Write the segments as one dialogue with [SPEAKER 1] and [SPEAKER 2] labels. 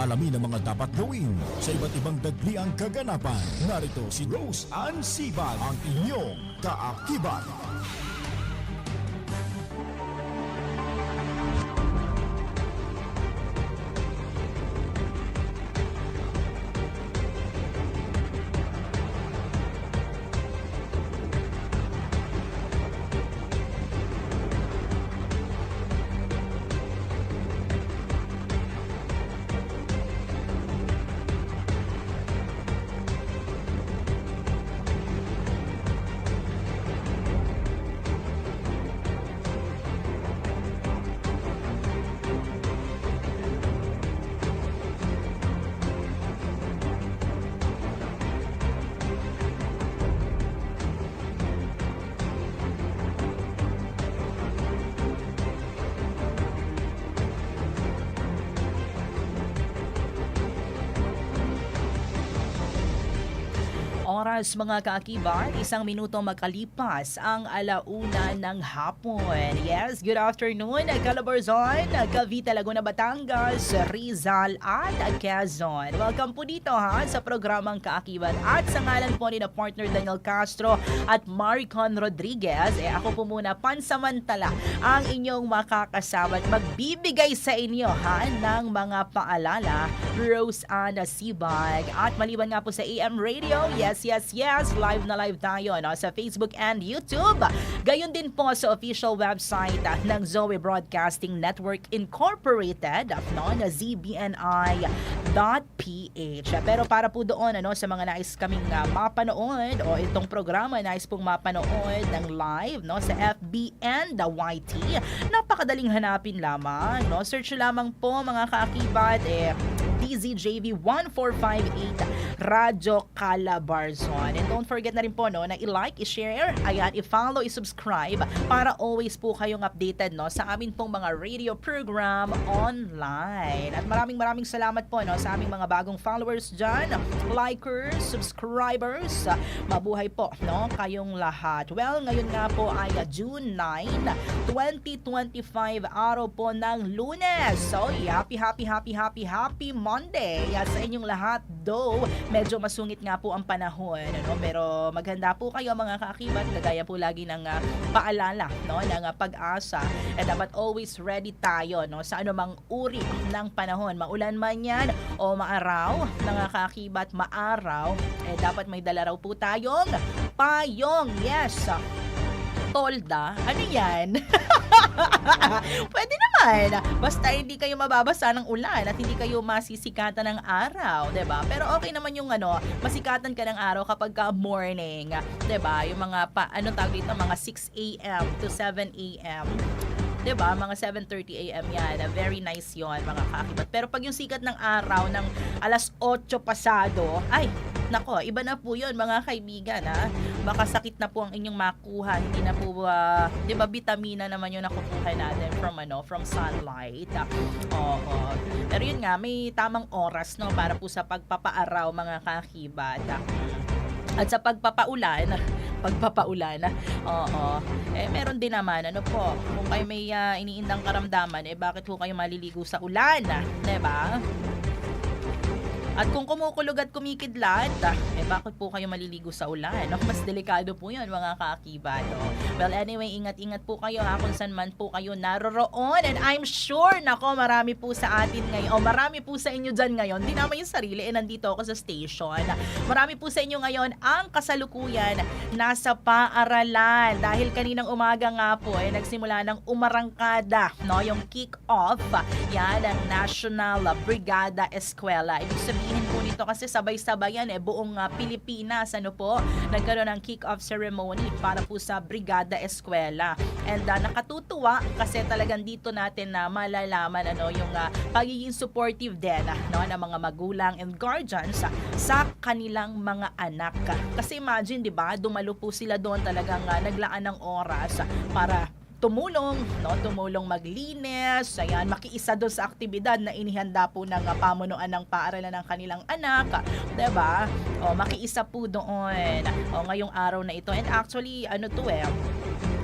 [SPEAKER 1] Alamin ang mga dapat gawin sa iba't ibang dagli ang kaganapan. Narito si Rose Ann Sibag, ang inyong Kaakibat.
[SPEAKER 2] Oras mga kaakibat, isang minuto magkalipas ang alauna ng hapon. Yes, good afternoon, Calabarzon, Cavite, Laguna, Batangas, Rizal at Quezon. Welcome po dito ha sa programang Kaakibat at sa ngalan po ni na partner Daniel Castro at Maricon Rodriguez, eh ako po muna pansamantala ang inyong makakasama at magbibigay sa inyo ha ng mga paalala Rose Anna Sibag at maliban nga po sa AM Radio, yes, yes, yes, live na live tayo no, sa Facebook and YouTube. Gayon din po sa official website ah, ng Zoe Broadcasting Network Incorporated no, na zbni.ph. Pero para po doon ano, sa mga nais kaming ah, mapanood o itong programa nais pong mapanood ng live no, sa FB and the YT, napakadaling hanapin lamang. No? Search lamang po mga kaakibat eh, DZJV 1458 Radyo Calabarzon. And don't forget na rin po no, na i-like, i-share, ayan, i-follow, i-subscribe para always po kayong updated no, sa amin pong mga radio program online. At maraming maraming salamat po no, sa aming mga bagong followers dyan, likers, subscribers. Mabuhay po no, kayong lahat. Well, ngayon nga po ay June 9, 2025, araw po ng lunes. So, happy, happy, happy, happy, happy Monday at sa inyong lahat. Though, medyo masungit nga po ang panahon. Ano? Pero maghanda po kayo mga kaakibat. Kagaya po lagi ng ah, paalala no? ng ah, pag-asa. Eh, dapat always ready tayo no? sa anumang uri ng panahon. Maulan man yan o maaraw. Mga kaakibat, maaraw. Eh, dapat may dala raw po tayong payong. Yes! Tolda. Ano yan? Pwede naman. Basta hindi kayo mababasa ng ulan at hindi kayo masisikatan ng araw, 'di ba? Pero okay naman yung ano, masikatan ka ng araw kapag ka morning, 'di ba? Yung mga pa, anong tawag dito, mga 6 a.m. to 7 a.m. 'di ba? Mga 7:30 AM 'yan. Very nice 'yon, mga kakibat. Pero pag yung sikat ng araw ng alas 8 pasado, ay Nako, iba na po 'yon, mga kaibigan, ha. Baka sakit na po ang inyong makuha. Hindi na po ah, 'di ba vitamina naman 'yung nakukuha natin from ano, from sunlight. Oo. Pero 'yun nga, may tamang oras no para po sa pagpapaaraw mga kakibat. At sa pagpapaulan, pagpapaulan, oo, eh meron din naman, ano po, kung kayo may ah, iniindang karamdaman, eh bakit po kayo maliligo sa ulan, 'di ba? At kung kumukulog at kumikidlat, eh bakit po kayo maliligo sa ulan? No? Mas delikado po yun, mga kaakibat. No? Well, anyway, ingat-ingat po kayo ha kung saan man po kayo naroroon. And I'm sure, nako, marami po sa atin ngayon, o marami po sa inyo dyan ngayon, di naman yung sarili, eh nandito ako sa station. Marami po sa inyo ngayon ang kasalukuyan nasa paaralan. Dahil kaninang umaga nga po, eh, nagsimula ng umarangkada, no? yung kick-off, yan, ang National Brigada Eskwela. Ibig sabihin dito kasi sabay-sabay yan eh, buong ah, Pilipinas, ano po, nagkaroon ng kick-off ceremony para po sa Brigada Eskwela. And ah, nakatutuwa kasi talagang dito natin na malalaman ano yung ah, pagiging supportive din ah, no ng mga magulang and guardians ah, sa kanilang mga anak. Kasi imagine 'di ba, dumalo po sila doon talagang ah, naglaan ng oras ah, para tumulong, no? Tumulong maglinis, ayan, makiisa doon sa aktibidad na inihanda po ng ah, pamunuan ng paaralan ng kanilang anak, 'di ba? O makiisa po doon. O ngayong araw na ito. And actually, ano to eh,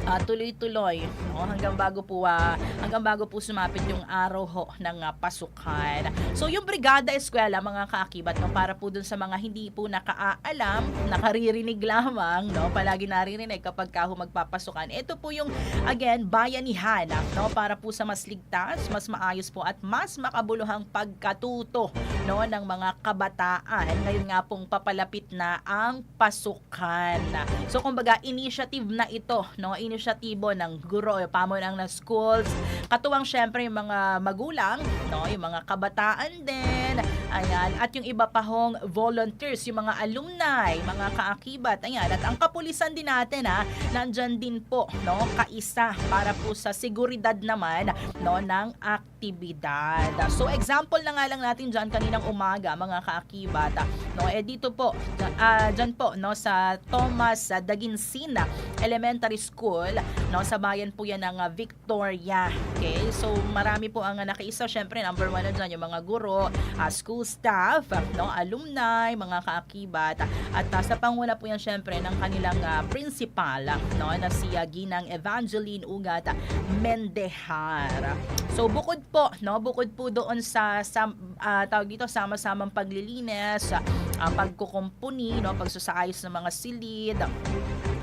[SPEAKER 2] ah, tuloy-tuloy no? hanggang bago po ah, hanggang bago po sumapit yung araw ho ng ah, pasukan. So yung Brigada Eskwela mga kaakibat no para po dun sa mga hindi po nakaalam, nakaririnig lamang no, palagi naririnig kapag ka magpapasukan. Ito po yung again bayanihan no para po sa mas ligtas, mas maayos po at mas makabuluhang pagkatuto no ng mga kabataan. Ngayon nga pong papalapit na ang pasukan. So kumbaga initiative na ito, no, inisyatibo ng guro, yung pamunan ng schools, katuwang syempre yung mga magulang, no, yung mga kabataan din, ayan, at yung iba pa hong volunteers, yung mga alumni, mga kaakibat, ayan, at ang kapulisan din natin ha, nandyan din po, no, kaisa para po sa seguridad naman, no, ng aktibidad. So example na nga lang natin dyan kaninang umaga, mga kaakibat, no, eh dito po, ah, dyan po, no, sa Thomas ah, Daginsina Elementary School, no, sa bayan po yan ng ah, Victoria. Okay, so marami po ang ah, nakiisa, syempre number one na dyan, yung mga guro, ah, school staff, no, alumni, mga kaakibat, at ah, sa panguna po yan syempre ng kanilang ah, principal, no, na si ah, Ginang Evangeline Ugat Mendehar. So bukod po, no, bukod po doon sa, sa ah, tawag dito, sama-samang paglilinis, ah, pagkukumpuni, no, pagsasaayos ng mga silid,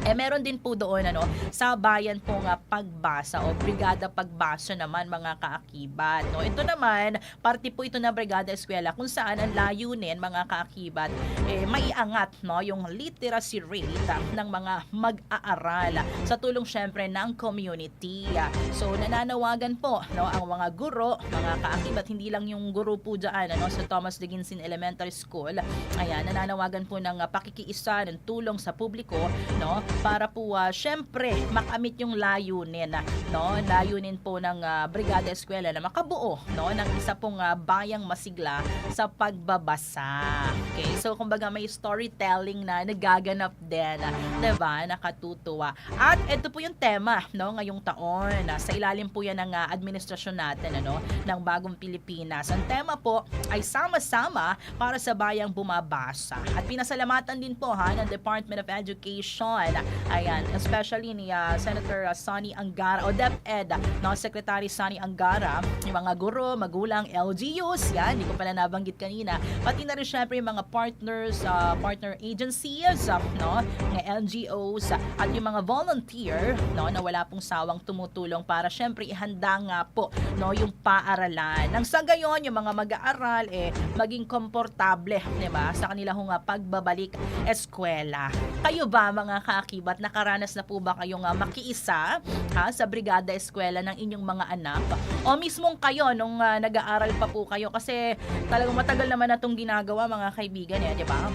[SPEAKER 2] eh meron din po doon ano sa bayan po nga pagbasa o brigada pagbasa naman mga kaakibat no? Ito naman parte po ito ng brigada eskwela kung saan ang layunin mga kaakibat eh maiangat no yung literacy rate ng mga mag-aaral sa tulong syempre ng community. So nananawagan po no ang mga guro mga kaakibat hindi lang yung guro po diyan ano sa Thomas de Ginsin Elementary School. Ayan nananawagan po ng pakikiisa ng tulong sa publiko no para po ah, syempre makamit yung layunin no? Layunin po ng ah, Brigada Eskwela na makabuo no? Ng isa pong ah, bayang masigla sa pagbabasa. Okay? So kumbaga may storytelling na nagaganap din 'di ba nakatutuwa. At ito po yung tema no? Ngayong taon ah, sa ilalim po yan ng ah, administrasyon natin ano? Ng bagong Pilipinas. Ang tema po ay sama-sama para sa bayang bumabasa. At pinasalamatan din po ha ng Department of Education Ayan, especially ni ah, Senator ah, Sonny Angara o DepEd, no, Secretary Sonny Angara, yung mga guro, magulang, LGUs, yan, hindi ko pala nabanggit kanina. Pati na rin syempre yung mga partners, ah, partner agencies, ah, no, mga NGOs, ah, at yung mga volunteer, no, na wala pong sawang tumutulong para syempre ihanda nga po, no, yung paaralan. Nang sa gayon, yung mga mag-aaral, eh, maging komportable, di ba, sa kanila hong ah, pagbabalik eskwela. Kayo ba, mga kaakibat, nakaranas na po ba kayong ah, makiisa ha, sa Brigada Eskwela ng inyong mga anak? O mismong kayo nung ah, nag-aaral pa po kayo? Kasi talagang matagal naman na itong ginagawa mga kaibigan, eh, di ba?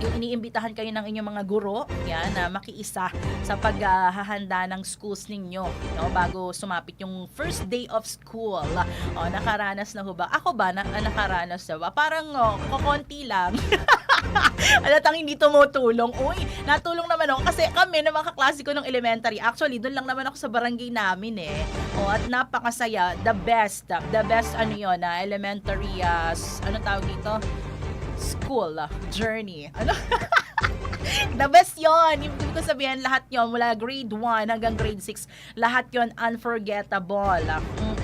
[SPEAKER 2] yung iniimbitahan kayo ng inyong mga guro, yan, na makiisa sa paghahanda ng schools ninyo, no, bago sumapit yung first day of school. O, nakaranas na ho ba? Ako ba, na, nakaranas na ba? Parang, oh, kukonti lang. Alatang hindi tumutulong. Uy, natulong naman ako kasi kami na mga kaklase ng elementary. Actually, doon lang naman ako sa barangay namin eh. O, at napakasaya. The best. The best ano yun, na elementary, ah, s- ano tawag dito? School ah, journey. Ano? The best yon. Ibig ko sabihin, lahat yon mula grade 1 hanggang grade 6, lahat yon unforgettable. Mm-mm.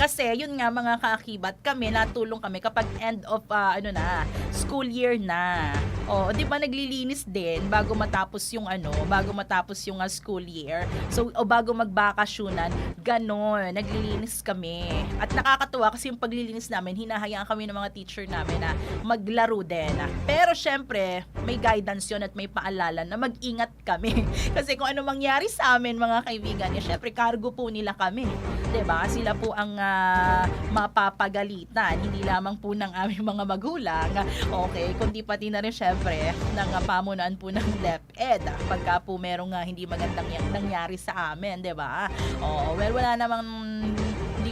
[SPEAKER 2] Kasi yun nga mga kaakibat, kami natulong kami kapag end of ah, ano na, school year na. O, di ba naglilinis din bago matapos yung ano, bago matapos yung ah, school year. So, o bago magbakasyonan, ganon, naglilinis kami. At nakakatuwa kasi yung paglilinis namin, hinahayaan kami ng mga teacher namin na maglaro din. Pero syempre, may guidance yun at may paalala na mag-ingat kami. kasi kung ano mangyari sa amin mga kaibigan, eh, syempre cargo po nila kami. 'Di ba? Sila po ang ah, mapapagalitan, hindi lamang po ng aming mga magulang. Okay, kundi pati na rin syempre ng ah, pamunuan po ng DepEd pagka po merong ah, hindi magandang nangyari sa amin, 'di ba? Oo, well wala namang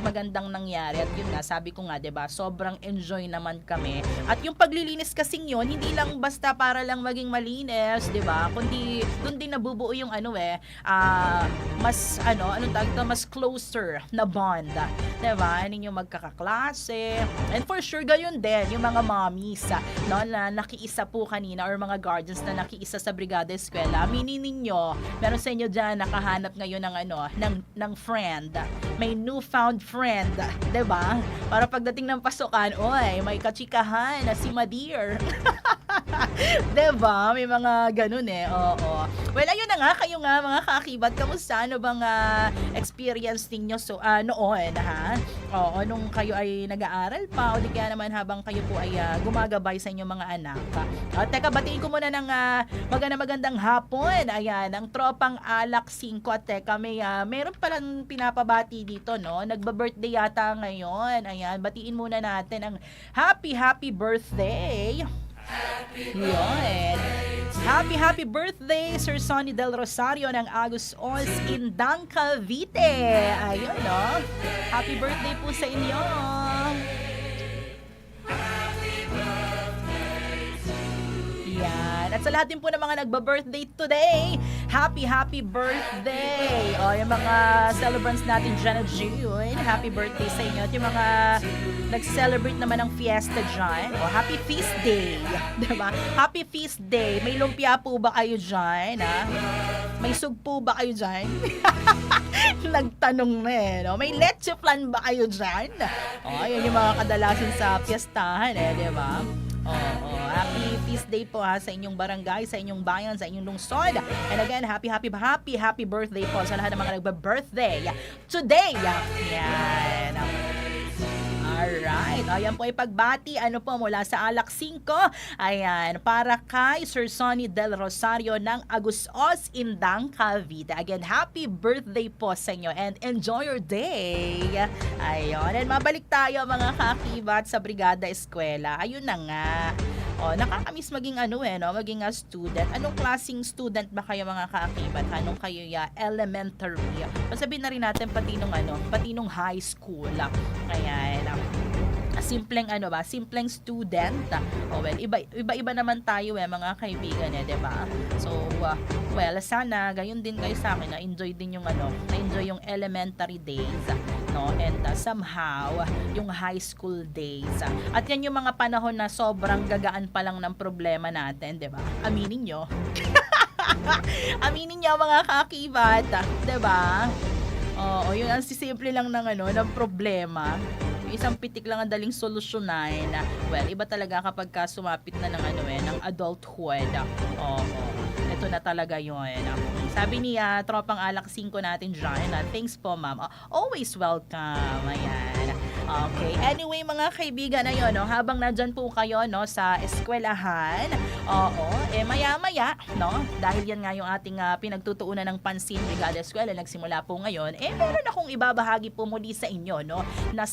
[SPEAKER 2] magandang nangyari. At yun nga sabi ko nga 'di ba sobrang enjoy naman kami. At yung paglilinis kasing yun hindi lang basta para lang maging malinis 'di ba kundi doon din nabubuo yung ano eh ah, mas ano anong tawag to mas closer na bond. 'di ba ninyo magkakaklase. And for sure gayon din yung mga mommies ah, no na nakiisa po kanina or mga guardians na nakiisa sa brigada eskwela. Aminin ninyo meron sa inyo diyan nakahanap ngayon ng ano ng ng friend. May newfound friend 'di ba? Para pagdating ng pasukan oy may kachikahan na si Madir 'Di ba? May mga ganun eh. Oo. Well, ayun na nga kayo nga mga kaakibat. Kamusta ano bang ah, experience ninyo so ah, noon ha? Oo, nung kayo ay nag-aaral pa o di kaya naman habang kayo po ay ah, gumagabay sa inyong mga anak. At teka, batiin ko muna ng uh, maganda magandang hapon. Ayan, ang tropang Alak 5 at teka, may ah, meron palang pinapabati dito, no? Nagba-birthday yata ngayon. Ayan, batiin muna natin ang happy happy birthday. Yun. Happy, happy birthday, Sir Sonny Del Rosario ng Agus Os Indang Cavite. Ayun, no? Happy birthday po sa inyo. Yan. At sa lahat din po ng mga nagba-birthday today, happy, happy birthday! O, yung mga celebrants natin dyan at June, happy birthday sa inyo. At yung mga nag-celebrate naman ng fiesta dyan, o, happy feast day! Diba? Happy feast day! May lumpia po ba kayo dyan? Ha? May sug po ba kayo dyan? Nagtanong na eh, no? May leche flan ba kayo dyan? O, yan yung mga kadalasan sa fiestahan eh, di ba? Oo, happy feast day po ha sa inyong barangay, sa inyong bayan, sa inyong lungsod. And again, happy, happy, happy, happy birthday po sa lahat ng mga nagba-birthday today. Yan. Alright. Ayan po ay pagbati. Ano po mula sa Alak 5. Ayan. Para kay Sir Sonny Del Rosario ng Agusos Indang Cavite. Again, happy birthday po sa inyo and enjoy your day. Ayun. And mabalik tayo mga kakibat sa Brigada Eskwela. Ayun na nga. O, nakakamiss maging ano eh, no? Maging a student. Anong klaseng student ba kayo mga kaakibat? Anong kayo ya? Elementary. Masabihin na rin natin pati nung ano, pati nung high school. Ayan. Simpleng ano ba, simpleng student. O well, iba iba-iba naman tayo eh mga kaibigan eh, 'di ba? So, uh, well, sana gayon din kayo sa akin na enjoy din yung ano, na enjoy yung elementary days no? And uh, somehow, yung high school days. At yan yung mga panahon na sobrang gagaan pa lang ng problema natin, 'di ba? Aminin nyo. Aminin nyo mga kakibat, 'di ba? Oo, yun ang sisimple lang ng ano, ng problema. Yung isang pitik lang ang daling solusyonan. Well, iba talaga kapag ka sumapit na ng ano eh, ng adulthood. Oo. Ito na talaga yun. Sabi ni ah, Tropang Alak 5 natin dyan, ah, thanks po ma'am. Ah, always welcome. Ayan. Okay. Anyway, mga kaibigan, ayun, no, habang nandyan po kayo no, sa eskwelahan, oo, eh maya-maya, no, dahil yan nga yung ating ah, pinagtutuunan ng pansin Brigada Eskwela, nagsimula po ngayon, eh meron akong ibabahagi po muli sa inyo, no, na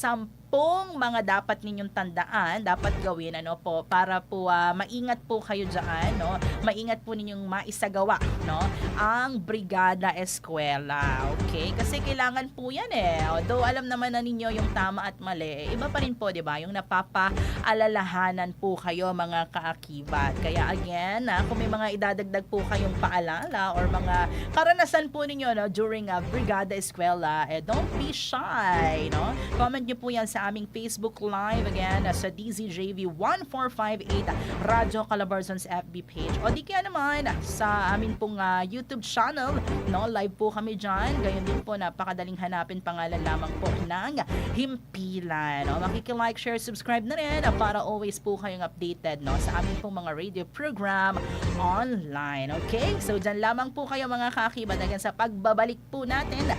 [SPEAKER 2] sampung mga dapat ninyong tandaan, dapat gawin, ano po, para po ah, maingat po kayo dyan, no, maingat po ninyong maisagawa, no, ang Brigada Eskwela, okay? Kasi kailangan po yan eh, although alam naman na ninyo yung tama at mali, eh, iba pa rin po, di ba? Yung napapaalalahanan po kayo mga kaakibat. Kaya again, ah, kung may mga idadagdag po kayong paalala or mga karanasan po ninyo no, during a Brigada Eskwela, eh, don't be shy, no? Comment nyo po yan sa aming Facebook Live again ah, sa DZJV 1458 Radyo Calabarzon's FB page. O di kaya naman sa amin pong ah, YouTube channel, no? Live po kami dyan. Gayon din po, napakadaling hanapin pangalan lamang po ng Himpilan. No? Makikilike, share, subscribe na rin ah, para always po kayong updated no? sa amin pong mga radio program online. Okay? So, dyan lamang po kayo mga kakibat hanggang sa pagbabalik po natin.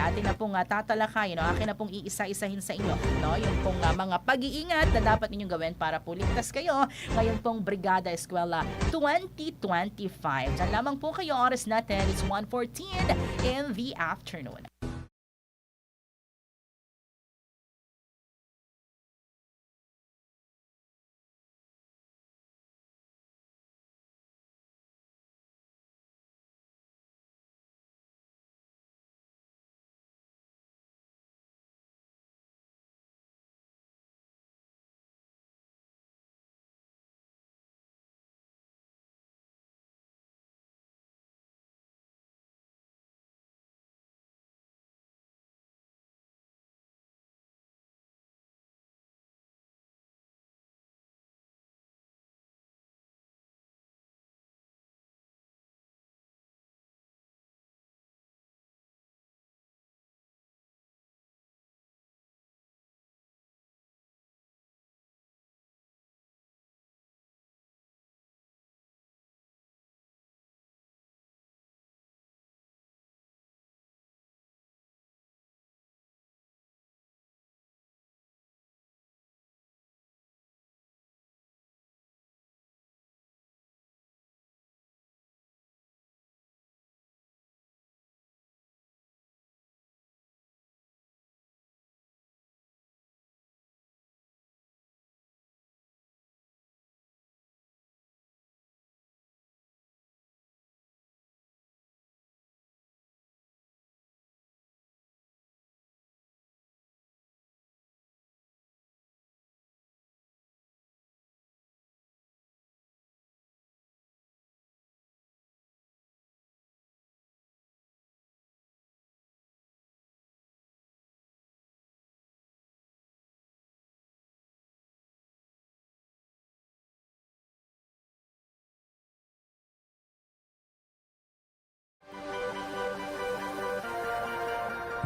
[SPEAKER 2] Atin na pong uh, tatalakay. No? Akin na pong iisa-isahin sa inyo. No? Yung pong ah, mga pag-iingat na dapat ninyong gawin para po kayo ngayon pong Brigada Eskwela 2025. Dyan lamang po kayo oras natin. It's 1.14 in the afternoon.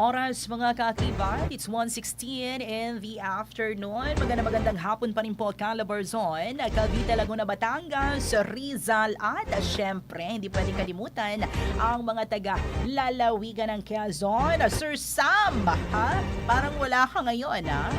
[SPEAKER 2] Oras mga kaakibat, it's 1.16 in the afternoon. Maganda magandang hapon pa rin po Calabarzon, Cavite, Laguna, Batangas, Rizal at syempre, hindi pwedeng kalimutan ang mga taga lalawigan ng Quezon. Sir Sam, ha? Parang wala ka ngayon, ha?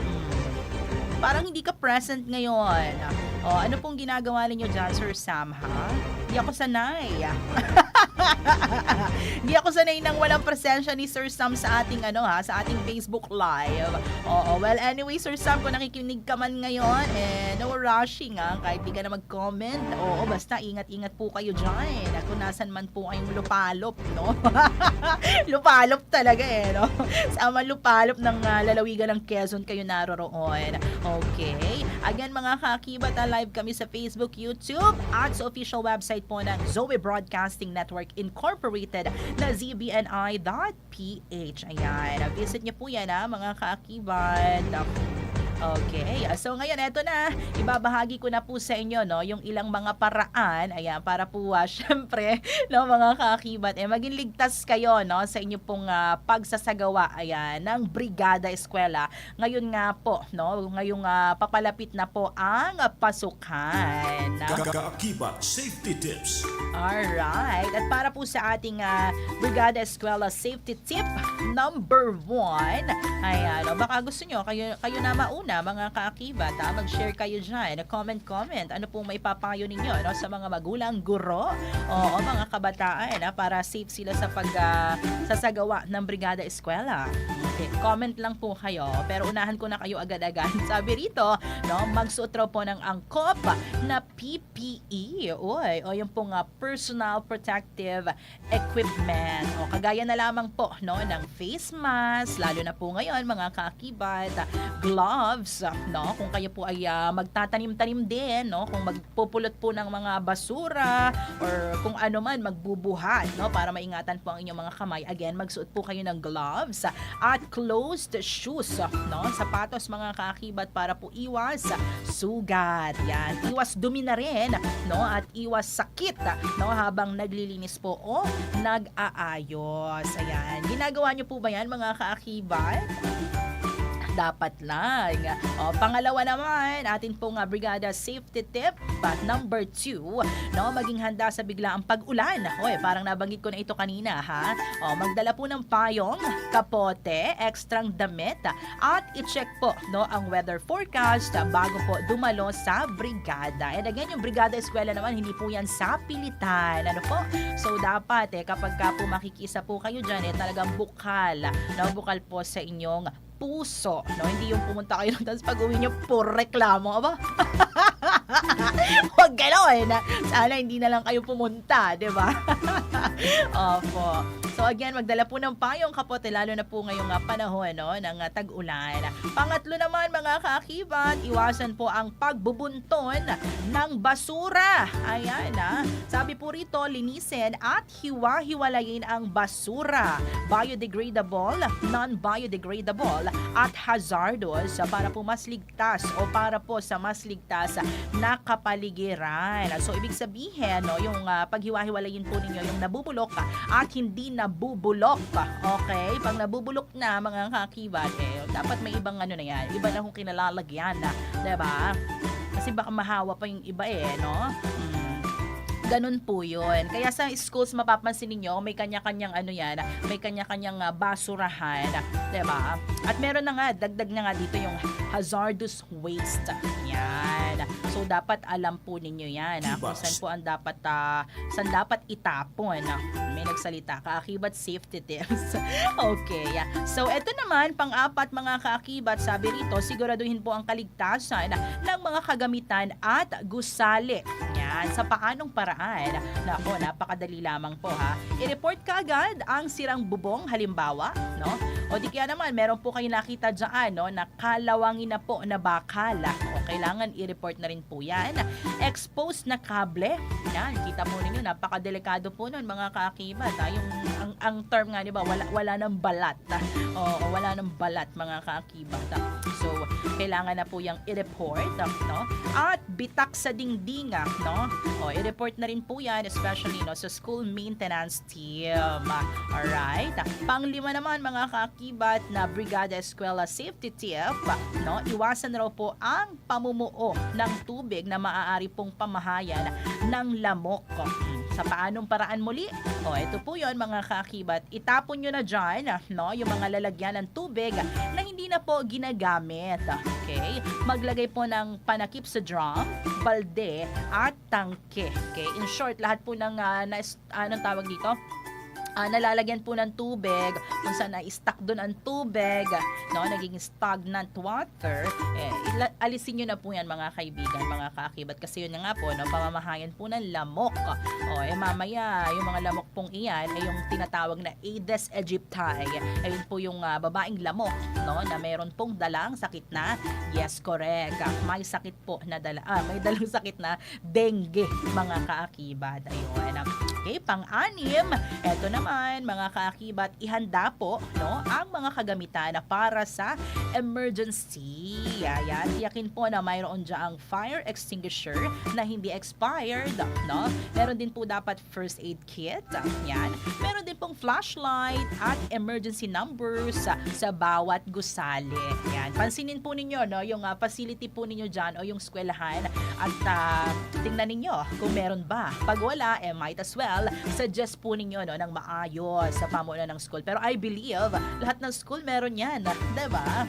[SPEAKER 2] Parang hindi ka present ngayon. O, ano pong ginagawa ninyo dyan, Sir Sam, ha? Hindi ako sanay. Hindi ako sanay nang walang presensya ni Sir Sam sa ating ano ha, sa ating Facebook Live. Oo, well anyway Sir Sam, kung nakikinig ka man ngayon, eh, no rushing ha, kahit di ka na mag-comment. Oo, basta ingat-ingat po kayo dyan. Kung nasan man po kayong lupalop, no? lupalop talaga eh, no? Sa mga lupalop ng ah, lalawigan ng Quezon kayo naroroon. Okay. Again, mga kakibat, live kami sa Facebook, YouTube, at sa official website po ng Zoe Broadcasting Network Incorporated na zbni.ph. Ayan. Visit niyo po yan ha, mga kakibat. Okay, so ngayon eto na, ibabahagi ko na po sa inyo no, yung ilang mga paraan, ayan, para po uh, syempre, no, mga kakibat, eh maging ligtas kayo no sa inyo pong ah, pagsasagawa ayan ng Brigada Eskwela. Ngayon nga po, no, ngayong ah, papalapit na po ang pasukan.
[SPEAKER 1] Kaakibat Safety Tips
[SPEAKER 2] Alright. At para po sa ating ah, Brigada Eskwela Safety Tip number one, ayan, o, baka gusto nyo, kayo, kayo na mauna, mga kaakibat, ha? mag-share kayo dyan, comment-comment, ano pong may papayo ninyo no, sa mga magulang, guro, o mga kabataan, ha, para safe sila sa pag ah, sasagawa ng Brigada Eskwela. Okay, comment lang po kayo, pero unahan ko na kayo agad-agad. Sabi rito, no, magsuot raw po ng angkop na PPE, oy, o yung pong ah, personal protective equipment. O kagaya na lamang po no ng face mask, lalo na po ngayon mga kaakibat, ah, gloves, ah, no, kung kayo po ay ah, magtatanim-tanim din, no, kung magpupulot po ng mga basura or kung ano man magbubuhat, no, para maingatan po ang inyong mga kamay. Again, magsuot po kayo ng gloves at closed shoes, no, sapatos mga kaakibat para po iwas sugat. Yan, iwas dumi na rin, no, at iwas sakit, no, habang naglilinis po o nag-aayos. Ayan, ginagawa niyo po ba yan mga kaakibat? Dapat lang. O, pangalawa naman, atin pong uh, Brigada Safety Tip, but number two, no, maging handa sa biglaang pag-ulan. Oy, parang nabanggit ko na ito kanina, ha? O, magdala po ng payong, kapote, ekstrang damit, at i-check po, no, ang weather forecast bago po dumalo sa brigada. And again, yung Brigada Eskwela naman, hindi po yan sa pilitan. Ano po? So, dapat, eh, kapag ka po makikisa po kayo dyan, eh, talagang bukal, no, bukal po sa inyong puso. No, hindi yung pumunta kayo tapos pag uwi nyo, puro reklamo. Aba? Huwag gano'n. Sana hindi na lang kayo pumunta, di ba? Opo. So again, magdala po ng payong kapote, lalo na po ngayong ah, panahon no, ng ah, tag-ulan. Pangatlo naman mga kaakibat, iwasan po ang pagbubunton ng basura. Ayan na. Sabi po rito, linisin at hiwa-hiwalayin ang basura. Biodegradable, non-biodegradable at hazardous para po mas ligtas o para po sa mas ligtas na kapaligiran. So ibig sabihin, no, yung ah, paghiwa-hiwalayin po ninyo yung nabubulok at hindi nabubulok. Okay? Pag nabubulok na mga kakibat, eh, dapat may ibang ano na yan. Iba na kung kinalalagyan na. 'di ba? Kasi baka mahawa pa yung iba eh, no? Mm. Ganun po yun. Kaya sa schools, mapapansin ninyo, may kanya-kanyang ano yan, may kanya-kanyang ah, basurahan, ba? At meron na nga, dagdag na nga dito yung hazardous waste. Yan. So, dapat alam po ninyo yan, ah, kung saan po ang dapat, ah, saan dapat itapon. May nagsalita, kaakibat safety tips. okay. yeah. So, eto naman, pang-apat mga kaakibat, sabi rito, siguraduhin po ang kaligtasan ng mga kagamitan at gusali. Yan, sa paanong paraan? Nako, napakadali lamang po ha. I-report ka agad ang sirang bubong, halimbawa, no? O di kaya naman, meron po kayo nakita dyan, no, na kalawangin na po na bakal. Kailangan i-report na rin po yan. Exposed na kable, yan, kita mo ninyo, napakadelikado po nun mga kaakibat. Ha? Yung, ang, ang term nga, di ba, wala, wala ng balat. Ha? Oo, wala ng balat mga kaakibat. Ha? So, kailangan na po yung i-report, no? At bitak sa dingding, ha? no? O, i-report na rin po yan, especially no, sa school maintenance team. Alright? Panglima naman mga kaakibat na Brigada Eskwela Safety Tip, no? Iwasan raw po ang pamumuo ng tubig na maaari pong pamahayan ng lamok. Sa paanong paraan muli? O, ito po yon mga kaakibat. Itapon nyo na dyan, no? Yung mga lalagyan ng tubig na hindi na po ginagamit. Okay? Maglagay po ng panakip sa drum, balde, at tangke. Okay? In short, lahat po ng, uh, na, anong tawag dito? Ah, nalalagyan po ng tubig, kung saan na-stuck doon ang tubig, no, naging stagnant water, eh, alisin nyo na po yan mga kaibigan, mga kaakibat, kasi yun nga po, no, pamamahayan po ng lamok. O, eh, mamaya, yung mga lamok pong iyan, ay yung tinatawag na Aedes aegypti. Ayun po yung ah, babaeng lamok, no, na meron pong dalang sakit na, yes, correct, Ah, may sakit po na dala, ah, may dalang sakit na dengue, mga kaakibat. Ayun, ah. okay, pang-anim, eto naman, mga kaakibat, ihanda po no, ang mga kagamitan na para sa emergency. Ayan, tiyakin po na mayroon dyan ang fire extinguisher na hindi expired. No? Meron din po dapat first aid kit. Yan. Meron din pong flashlight at emergency numbers sa, bawat gusali. Yan. Pansinin po ninyo no, yung ah, facility po ninyo dyan o yung eskwelahan at ah, tingnan ninyo kung meron ba. Pag wala, eh might as well suggest po ninyo no, ng maayos sa pamunan ng school. Pero I believe lahat ng school meron yan. 'di ba?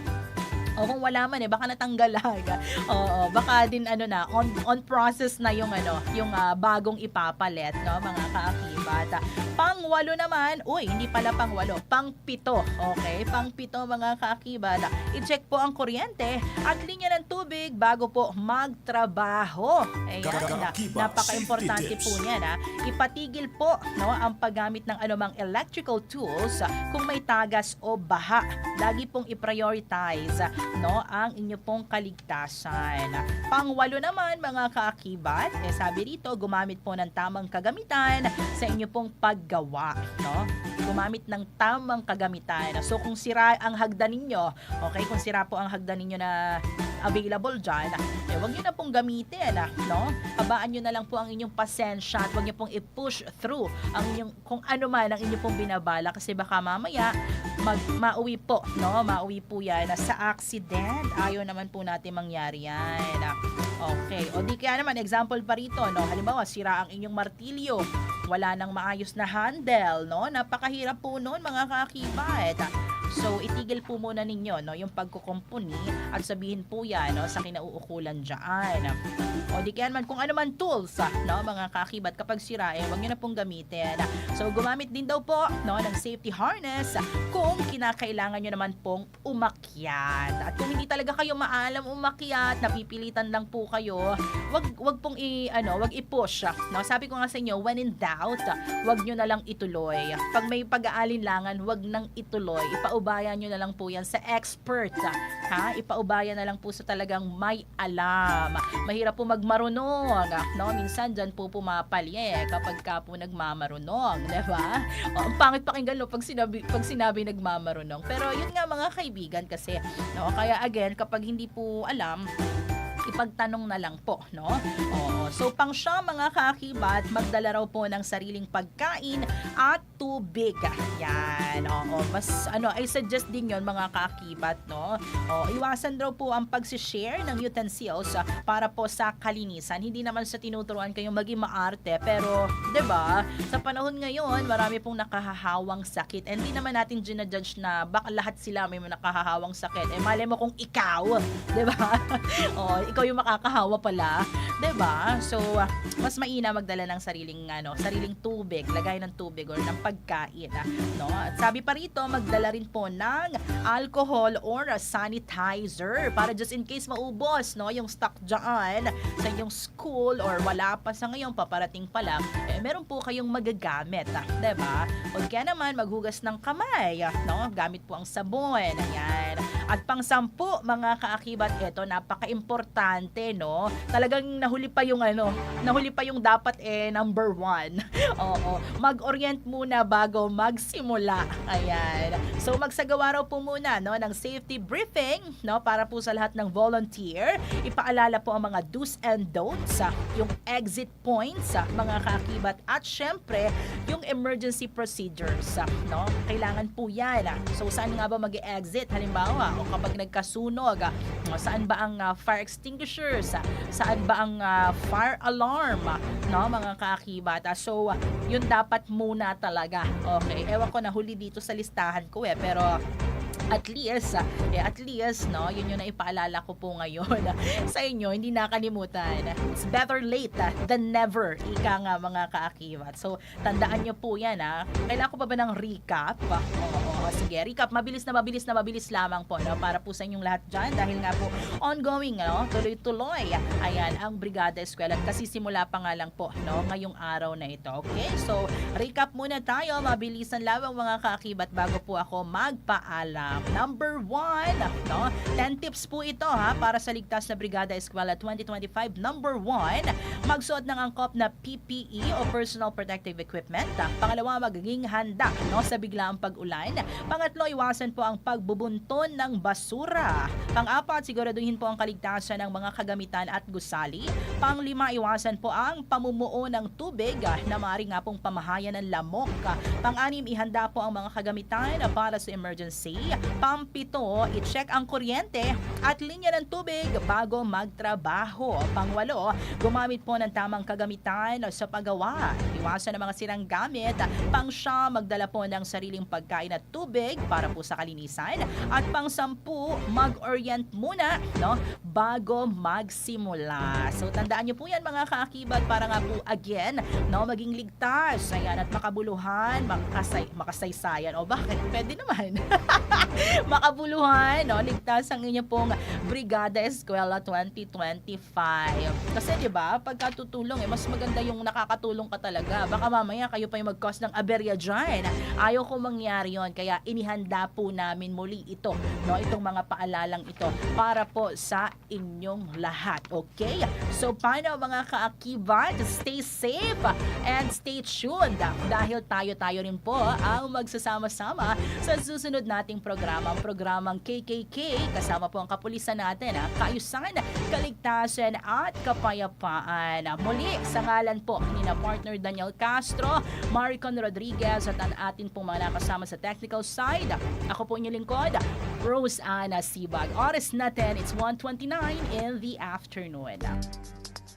[SPEAKER 2] O kung wala man eh, baka natanggal lang. Oo, baka din ano na, on, on process na yung ano, yung ah, bagong ipapalit, no, mga kaakibat. Pangwalo naman, uy, hindi pala pangwalo, pangpito, okay? Pangpito mga kaakibat. I-check po ang kuryente at linya ng tubig bago po magtrabaho. Ayan, na, napaka-importante po niyan, ha? Ipatigil po, no, ang paggamit ng anumang electrical tools ah, kung may tagas o baha. Lagi pong i-prioritize no, ang inyo pong kaligtasan. Pangwalo naman mga kaakibat, eh sabi rito, gumamit po ng tamang kagamitan sa inyo pong paggawa, no? Gumamit ng tamang kagamitan. So kung sira ang hagdan ninyo, okay, kung sira po ang hagdan ninyo na available dyan, eh, wag nyo na pong gamitin, ah, no? Habaan nyo na lang po ang inyong pasensya at wag nyo pong i-push through ang inyong, kung ano man ang inyong pong binabala kasi baka mamaya mag, mauwi po, no? Mauwi po yan na sa accident. Ayaw naman po natin mangyari yan. ah. Okay. O di kaya naman, example pa rito, no? Halimbawa, sira ang inyong martilyo. Wala nang maayos na handle, no? Napakahirap po noon, mga kakibat. So, itigil po muna ninyo, no? Yung pagkukumpuni at sabihin po yan, no? Sa kinauukulan dyan. O di kaya naman, kung ano man tools, ah, no? Mga kakibat, kapag sira, eh, huwag nyo na pong gamitin. So, gumamit din daw po, no? Ng safety harness kung kinakailangan nyo naman pong umakyat. At kung hindi talaga kayo maalam umakyat, napipilitan lang po kayo, wag wag pong i ano, wag i-push, no? Sabi ko nga sa inyo, when in doubt, wag nyo na lang ituloy. Pag may pag-aalinlangan, wag nang ituloy. Ipaubayan nyo na lang po yan sa expert, ha? Ipaubayan na lang po sa talagang may alam. Mahirap po magmarunong, no? Minsan dyan po pumapali eh, kapag ka po nagmamarunong, di ba? O, ang pangit pakinggan no, pag sinabi, pag sinabi nagmamarunong. Pero yun nga mga kaibigan kasi, no? Kaya again, kapag hindi po alam, ipagtanong na lang po, no? Oo. So, pang siya mga kakibat, magdala raw po ng sariling pagkain at tubig. Yan. Oo. Mas, ano, I suggest din yon mga kakibat, no? O, iwasan daw po ang pagsishare ng utensils ah, para po sa kalinisan. Hindi naman sa tinuturuan kayong maging maarte, pero, ba sa panahon ngayon, marami pong nakahahawang sakit. And hindi naman natin ginajudge na baka lahat sila may nakahahawang sakit. Eh, malay mo kung ikaw, ba oh, ikaw yung makakahawa pala, 'di ba? So, ah, mas maina magdala ng sariling ano, sariling tubig, lagay ng tubig or ng pagkain, ah, no? At sabi pa rito, magdala rin po ng alcohol or sanitizer para just in case maubos, no, yung stock diyan sa inyong school or wala pa sa ngayon paparating pa lang, eh, meron po kayong magagamit, ah, 'di ba? O kaya naman maghugas ng kamay, no? Gamit po ang sabon, ayan. At pang sampu, mga kaakibat, eto, napaka-importante, no? Talagang nahuli pa yung ano, nahuli pa yung dapat eh, number one. Oo, mag-orient muna bago magsimula. Ayan. So, magsagawa raw po muna, no, ng safety briefing, no, para po sa lahat ng volunteer. Ipaalala po ang mga do's and don'ts, ah, yung exit points, ah, mga kaakibat, at syempre, yung emergency procedures, ah, no? Kailangan po yan. So, saan nga ba mag-exit? Halimbawa, o kapag nagkasunog, saan ba ang fire extinguishers? ah? Saan ba ang ah, fire alarm? ah, No, mga kaakibat. Ah, So, ah, yun dapat muna talaga. Okay, ewan ko nahuli dito sa listahan ko eh, pero at least, ah, eh, at least, no, yun yung naipaalala ko po ngayon ah, sa inyo, hindi nakalimutan. It's better late ah, than never, ika nga mga kaakibat. So, tandaan nyo po yan, ha. Kailangan ko pa ba ng recap? Ah, Oo, oo, sige, recap. Mabilis na mabilis na mabilis lamang po, no, para po sa inyong lahat dyan. Dahil nga po, ongoing, no, tuloy-tuloy. Ayan, ang Brigada Eskwela. Kasi simula pa nga lang po, no, ngayong araw na ito. Okay? So, recap muna tayo. Mabilisan lamang mga kaakibat bago po ako magpaalam. Number one, no? 10 tips po ito ha para sa ligtas na Brigada Eskwela 2025. Number one, magsuot ng angkop na PPE o Personal Protective Equipment. Pangalawa, magiging handa no, sa biglaang pag-ulan. Pangatlo, iwasan po ang pagbubunton ng basura. Pang-apat, siguraduhin po ang kaligtasan ng mga kagamitan at gusali. Panglima, iwasan po ang pamumuo ng tubig ah, na maaari nga pong pamahayan ng lamok. Pang-anim, ihanda po ang mga kagamitan ah, para sa emergency. Pampito, i-check ang kuryente at linya ng tubig bago magtrabaho. Pangwalo, gumamit po ng tamang kagamitan sa paggawa. Iwasan ang mga sirang gamit. Pang magdala po ng sariling pagkain at tubig para po sa kalinisan. At pang sampu, mag-orient muna no, bago magsimula. So tandaan niyo po yan mga kaakibat para nga po again, no, maging ligtas. Ayan, at makabuluhan, makasay, makasaysayan. O bakit? Pwede naman. makabuluhan, no? Ligtas ang inyo pong Brigada Eskwela 2025. Kasi 'di ba, pagka tutulong eh mas maganda yung nakakatulong ka talaga. Baka mamaya kayo pa yung mag-cause ng aberya diyan. Ayaw ko mangyari 'yon, kaya inihanda po namin muli ito, no? Itong mga paalalang ito para po sa inyong lahat. Okay? So paano mga kaakibat? Stay safe and stay tuned dahil tayo-tayo rin po ang magsasama-sama sa susunod nating programa, ang programang KKK. Kasama po ang kapulisan natin, ha? kaayusan, kaligtasan at kapayapaan. Muli, sa ngalan po ni na partner Daniel Castro, Maricon Rodriguez at ang atin pong mga nakasama sa technical side. Ako po inyong lingkod, Rose Ana Sibag. Oras natin, it's 1.29 in the afternoon.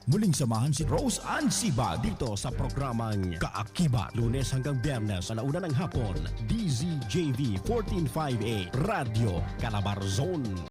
[SPEAKER 1] Muling samahan si Rose Ann Siba dito sa programang Kaakibat. Lunes hanggang Biyernes sa launa ng hapon. DZJV 1458 Radio Calabarzon.